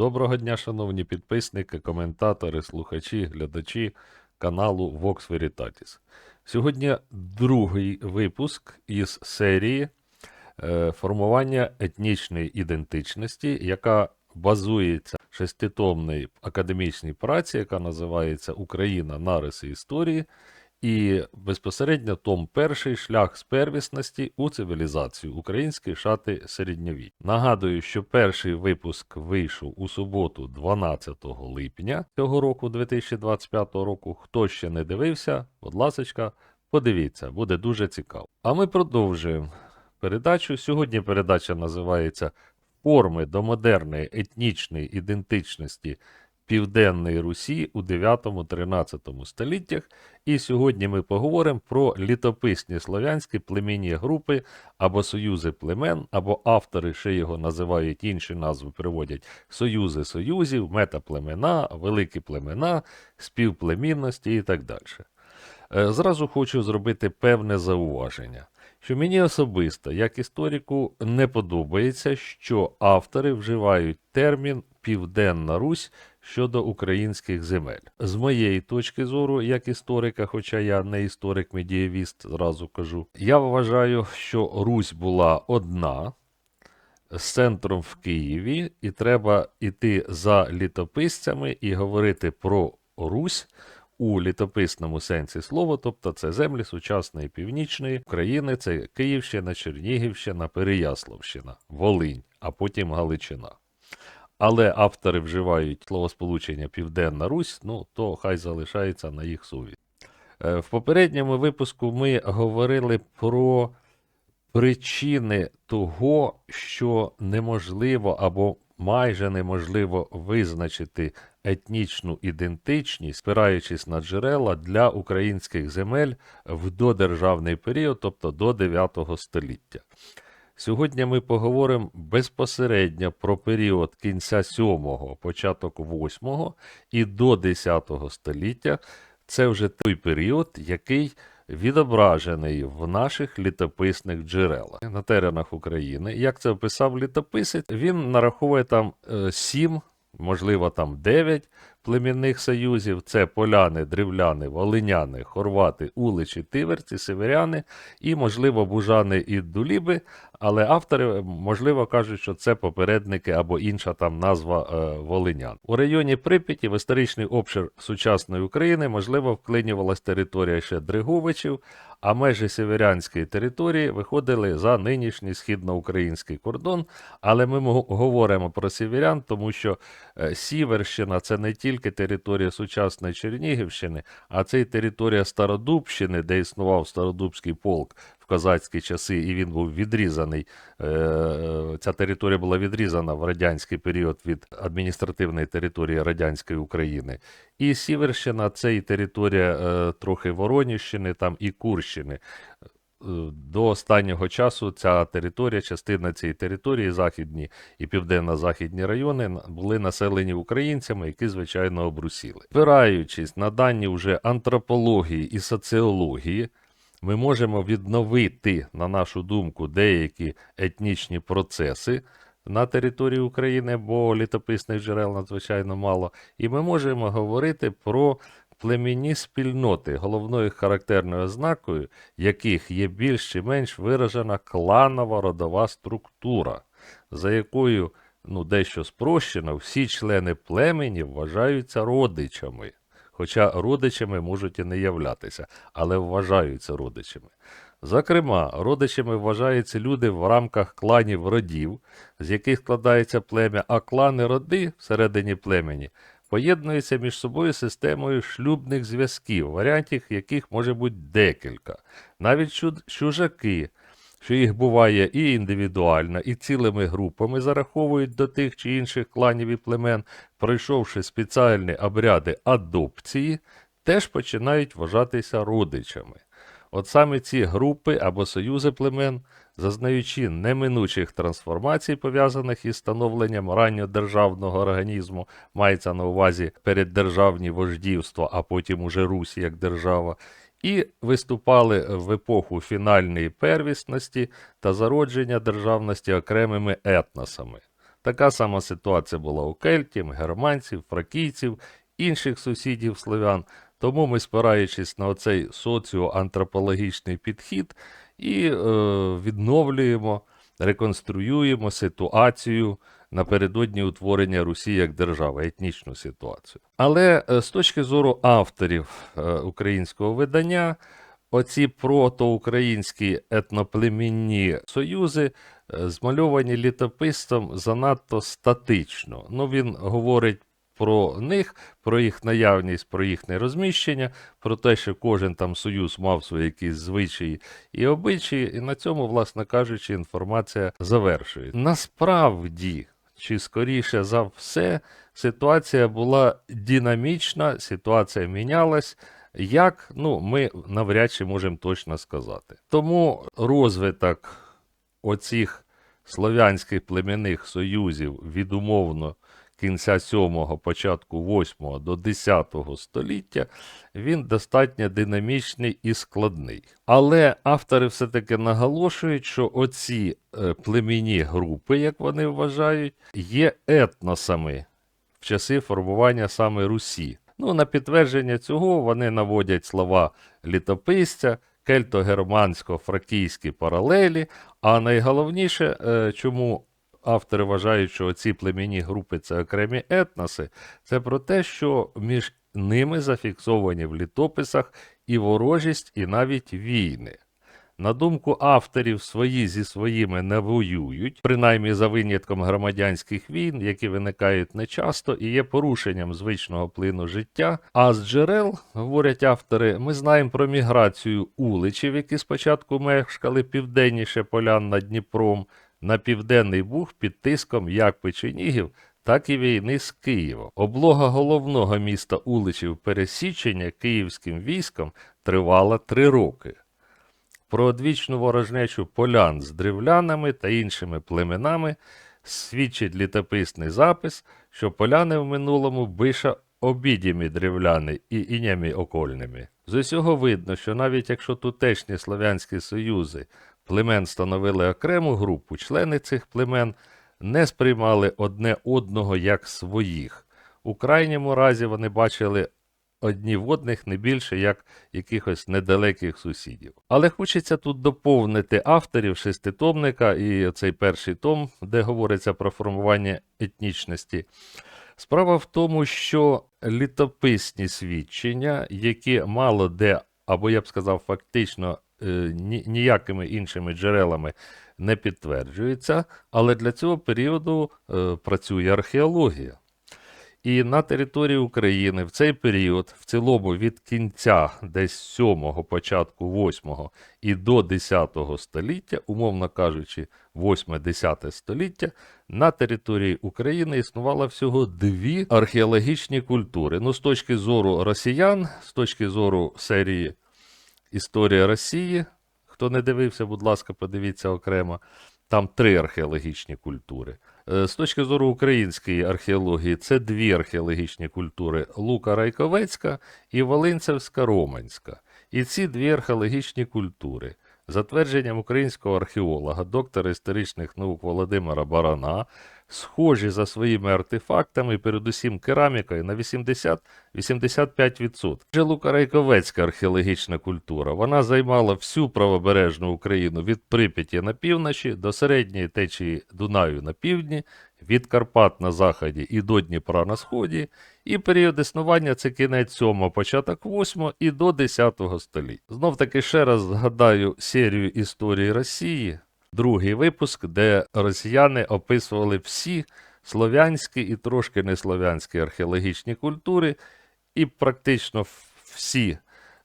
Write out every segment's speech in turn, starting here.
Доброго дня, шановні підписники, коментатори, слухачі, глядачі каналу Vox Veritatis. Сьогодні другий випуск із серії е, формування етнічної ідентичності, яка базується шеститомній академічній праці, яка називається Україна нариси історії. І безпосередньо том перший шлях з первісності у цивілізацію українські шати середньовіччя. Нагадую, що перший випуск вийшов у суботу, 12 липня цього року, 2025 року. Хто ще не дивився, будь ласка, подивіться, буде дуже цікаво. А ми продовжуємо передачу. Сьогодні передача називається Форми до модерної етнічної ідентичності Південної Русі у 9-13 століттях. І сьогодні ми поговоримо про літописні слов'янські племінні групи або союзи племен, або автори ще його називають інші назви приводять союзи союзів, метаплемена, великі племена, співплемінності і так далі. Е, Зразу хочу зробити певне зауваження, що мені особисто, як історику, не подобається, що автори вживають термін Південна Русь щодо українських земель. З моєї точки зору, як історика, хоча я не історик-медієвіст, зразу кажу, я вважаю, що Русь була одна. З центром в Києві, і треба йти за літописцями і говорити про Русь у літописному сенсі слова, тобто це землі сучасної північної України, це Київщина, Чернігівщина, Переяславщина, Волинь, а потім Галичина. Але автори вживають словосполучення Південна Русь, ну то хай залишається на їх совість. Е, В попередньому випуску ми говорили про причини того, що неможливо або майже неможливо визначити етнічну ідентичність, спираючись на джерела для українських земель в додержавний період, тобто до 9 століття. Сьогодні ми поговоримо безпосередньо про період кінця 7-го, початок 8-го і до 10 століття. Це вже той період, який відображений в наших літописних джерелах на теренах України. Як це описав літописець, він нараховує там е, 7, можливо, там 9 племінних союзів. Це поляни, древляни, волиняни, хорвати, уличі, тиверці, северяни і, можливо, бужани і дуліби. Але автори, можливо, кажуть, що це попередники або інша там назва е, волинян. У районі Прип'яті в історичний обшир сучасної України, можливо, вклинювалась територія ще Дриговичів, а межі северянської території виходили за нинішній східноукраїнський кордон. Але ми говоримо про северян, тому що е, Сіверщина це не тільки територія сучасної Чернігівщини, а це й територія Стародубщини, де існував Стародубський полк в козацькі часи, і він був відрізаний. е, Ця територія була відрізана в радянський період від адміністративної території радянської України. І Сіверщина це і територія е, трохи Вороніщини, там і Курщини. Е, До останнього часу ця територія, частина цієї території, західні і південно-західні райони, були населені українцями, які, звичайно, обрусіли. Спираючись на дані вже антропології і соціології, ми можемо відновити, на нашу думку, деякі етнічні процеси на території України, бо літописних джерел надзвичайно мало. І ми можемо говорити про племінні спільноти, головною характерною ознакою яких є більш чи менш виражена кланова родова структура, за якою, ну, дещо спрощено, всі члени племені вважаються родичами. Хоча родичами можуть і не являтися, але вважаються родичами. Зокрема, родичами вважаються люди в рамках кланів родів, з яких складається плем'я, а клани роди всередині племені поєднуються між собою системою шлюбних зв'язків, варіантів яких може бути декілька. Навіть чужаки, що їх буває і індивідуально, і цілими групами зараховують до тих чи інших кланів і племен, пройшовши спеціальні обряди адопції, теж починають вважатися родичами. От саме ці групи або союзи племен, зазнаючи неминучих трансформацій, пов'язаних із становленням ранньодержавного організму, мається на увазі переддержавні вождівства, а потім уже Русь як держава, і виступали в епоху фінальної первісності та зародження державності окремими етносами. Така сама ситуація була у кельтів, германців, фракійців, інших сусідів слов'ян. Тому ми, спираючись на оцей соціоантропологічний підхід, і е, відновлюємо, реконструюємо ситуацію напередодні утворення Русі як держави, етнічну ситуацію. Але е, з точки зору авторів е, українського видання, оці протоукраїнські етноплемінні союзи е, змальовані літописцем занадто статично. Ну, він говорить про них, про їх наявність, про їхнє розміщення, про те, що кожен там союз мав свої якісь звичаї і обичаї, і на цьому, власне кажучи, інформація завершує. Насправді, чи скоріше за все, ситуація була динамічна, ситуація мінялась. Як, ну, ми навряд чи можемо точно сказати. Тому розвиток оцих слов'янських племінних союзів від умовно кінця 7-го, початку 8-го до 10-го століття, він достатньо динамічний і складний. Але автори все-таки наголошують, що оці е, племінні групи, як вони вважають, є етносами в часи формування саме Русі. Ну, на підтвердження цього вони наводять слова літописця, кельто-германсько-фракійські паралелі. А найголовніше, е, чому автори вважають, що ці племінні групи це окремі етноси, це про те, що між ними зафіксовані в літописах і ворожість, і навіть війни. На думку авторів, свої зі своїми не воюють, принаймні за винятком громадянських війн, які виникають нечасто і є порушенням звичного плину життя. А з джерел, говорять автори, ми знаємо про міграцію уличів, які спочатку мешкали південніше полян над Дніпром, на південний Буг під тиском як печенігів, так і війни з Києвом. Облога головного міста уличів пересічення київським військом тривала три роки. Про одвічну ворожнечу полян з древлянами та іншими племенами свідчить літописний запис, що поляни в минулому биша обідімі древляни і інями окольними. З усього видно, що навіть якщо тутешні слов'янські союзи племен становили окрему групу, члени цих племен не сприймали одне одного як своїх. У крайньому разі вони бачили одні в одних не більше як якихось недалеких сусідів. Але хочеться тут доповнити авторів шеститомника і цей перший том, де говориться про формування етнічності. Справа в тому, що літописні свідчення, які мало де, або я б сказав, фактично ніякими іншими джерелами не підтверджуються, але для цього періоду е, працює археологія. І на території України в цей період, в цілому від кінця десь 7-го, початку 8-го і до 10-го століття, умовно кажучи, 8-10 століття, на території України існувало всього дві археологічні культури. Ну, з точки зору росіян, з точки зору серії Історія Росії, хто не дивився, будь ласка, подивіться окремо. Там три археологічні культури. Е, З точки зору української археології, це дві археологічні культури Лука Райковецька і Волинцевська Романська. І ці дві археологічні культури, за твердженням українського археолога, доктора історичних наук Володимира Барана, схожі за своїми артефактами, передусім керамікою, на 80-85%. Вже Лука-Райковецька археологічна культура. Вона займала всю правобережну Україну від Прип'яті на півночі до середньої течії Дунаю на півдні, від Карпат на заході і до Дніпра на сході, і період існування це кінець 7 початок 8 і до 10 століття. Знов таки ще раз згадаю серію історії Росії, другий випуск, де росіяни описували всі слов'янські і трошки неслов'янські археологічні культури, і практично всі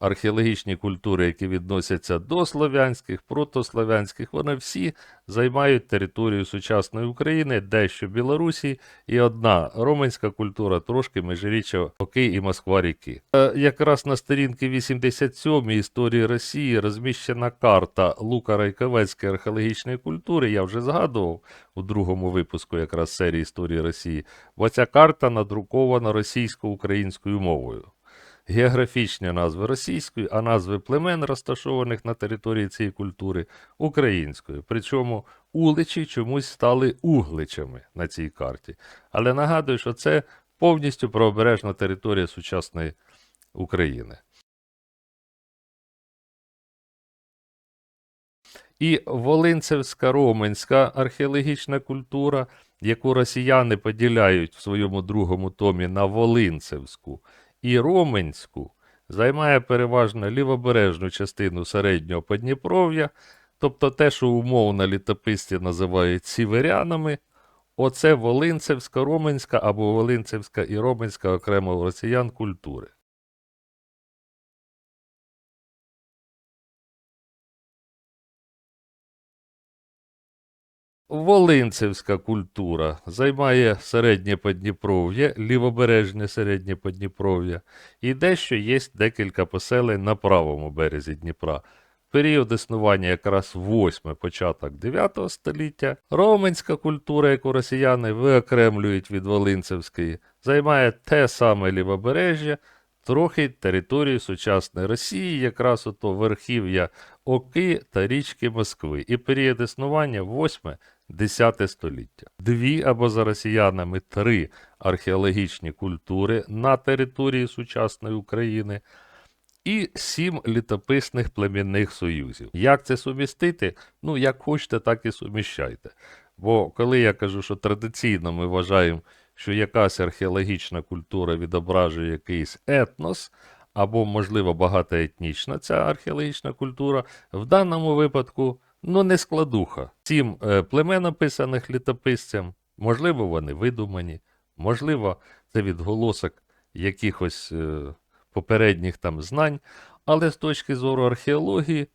археологічні культури, які відносяться до слов'янських, протослов'янських, вони всі займають територію сучасної України, дещо Білорусі, і одна романська культура, трошки межиріччя Оки і Москва-ріки. Е, Якраз на сторінки 87 історії Росії розміщена карта Лука Райковецької археологічної культури. Я вже згадував у другому випуску якраз серії історії Росії. Бо ця карта надрукована російсько-українською мовою. Географічні назви російською, а назви племен, розташованих на території цієї культури, українською. Причому уличі чомусь стали угличами на цій карті. Але нагадую, що це повністю правобережна територія сучасної України. І Волинцевська роменська археологічна культура, яку росіяни поділяють в своєму другому томі на Волинцевську і Роменську, займає переважно лівобережну частину середнього Подніпров'я, тобто те, що умовно літописці називають сіверянами, оце Волинцевська, Роменська або Волинцевська і Роменська окремо росіян культури. Волинцевська культура займає середнє Подніпров'я, лівобережне середнє Подніпров'я, і дещо є декілька поселень на правому березі Дніпра. Період існування якраз 8 початок 9 століття. Роменська культура, яку росіяни виокремлюють від Волинцевської, займає те саме лівобережжя, трохи території сучасної Росії, якраз ото верхів'я Оки та річки Москви, і період існування 8 10 століття. Дві або за росіянами три археологічні культури на території сучасної України і сім літописних племінних союзів. Як це сумістити? Ну, як хочете, так і суміщайте. Бо коли я кажу, що традиційно ми вважаємо, що якась археологічна культура відображує якийсь етнос, або, можливо, багатоетнічна ця археологічна культура, в даному випадку ну, не складуха. Сім е, племен описаних літописцям, можливо, вони видумані, можливо, це відголосок якихось е, попередніх там знань, але з точки зору археології,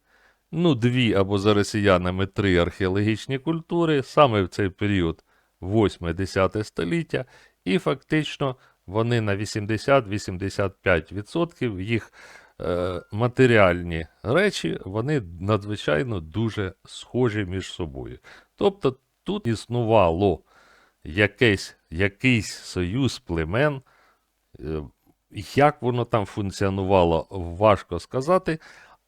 ну, дві або за росіянами три археологічні культури саме в цей період 8-10 століття, і фактично вони на 80-85% їх матеріальні речі, вони надзвичайно дуже схожі між собою. Тобто тут існувало якийсь, якийсь союз племен. Е, як воно там функціонувало, важко сказати.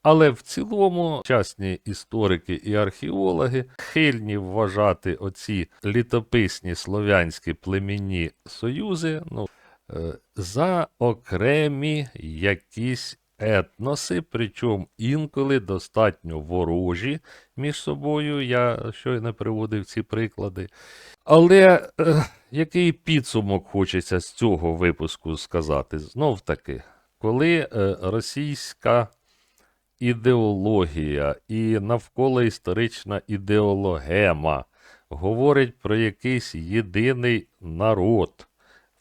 Але в цілому частні історики і археологи хильні вважати оці літописні слов'янські племінні союзи ну, е, за окремі якісь етноси, причому інколи достатньо ворожі між собою. Я щойно приводив ці приклади. Але е, який підсумок хочеться з цього випуску сказати? Знов таки, коли е, російська ідеологія і навколо історична ідеологема говорить про якийсь єдиний народ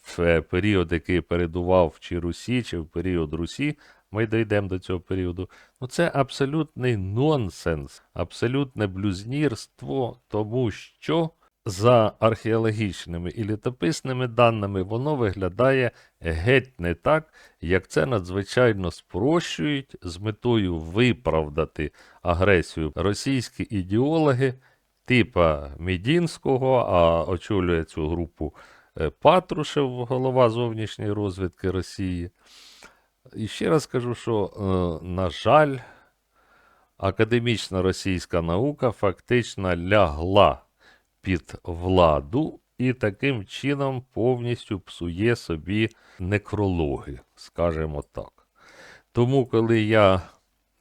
в період, який передував чи Русі, чи в період Русі, ми дійдемо до цього періоду. Ну це абсолютний нонсенс, абсолютне блюзнірство, тому що за археологічними і літописними даними воно виглядає геть не так, як це надзвичайно спрощують з метою виправдати агресію російські ідеологи типа Мідінського, а очолює цю групу е, Патрушев, голова зовнішньої розвідки Росії. І ще раз кажу, що, е, на жаль, академічна російська наука фактично лягла під владу і таким чином повністю псує собі некрологи, скажімо так. Тому, коли я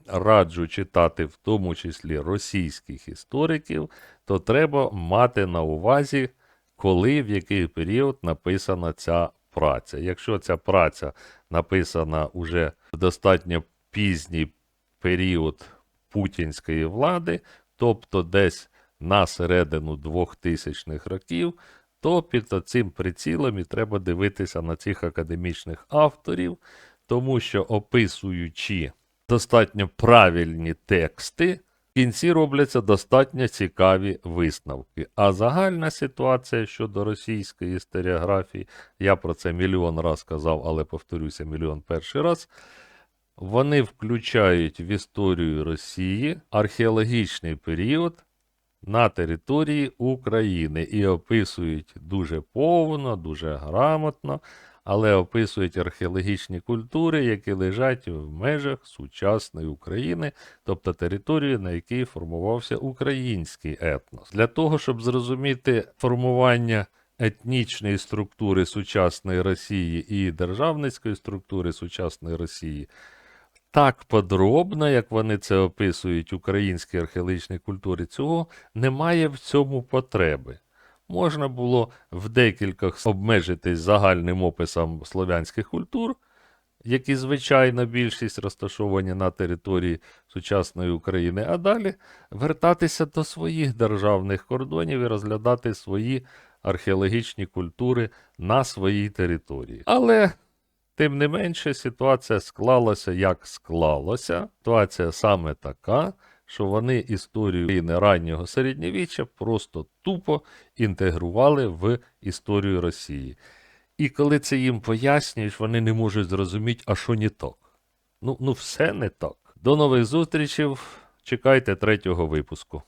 раджу читати в тому числі російських істориків, то треба мати на увазі, коли в який період написана ця праця. Якщо ця праця написана уже в достатньо пізній період путінської влади, тобто десь на середину 2000-х років, то під цим прицілом і треба дивитися на цих академічних авторів, тому що описуючи достатньо правильні тексти, кінці робляться достатньо цікаві висновки. А загальна ситуація щодо російської історіографії, я про це мільйон раз казав, але повторюся мільйон перший раз. Вони включають в історію Росії археологічний період на території України і описують дуже повно, дуже грамотно, але описують археологічні культури, які лежать в межах сучасної України, тобто території, на якій формувався український етнос. Для того, щоб зрозуміти формування етнічної структури сучасної Росії і державницької структури сучасної Росії, так подробно, як вони це описують українській археологічній культурі, цього немає в цьому потреби. Можна було в декількох обмежитись загальним описом слов'янських культур, які, звичайно, більшість розташовані на території сучасної України, а далі вертатися до своїх державних кордонів і розглядати свої археологічні культури на своїй території. Але Тим не менше, ситуація склалася як склалося. Ситуація саме така, що вони історію України раннього середньовіччя просто тупо інтегрували в історію Росії. І коли це їм пояснюєш, вони не можуть зрозуміти, а що не так. Ну, ну все не так. До нових зустрічей. Чекайте третього випуску.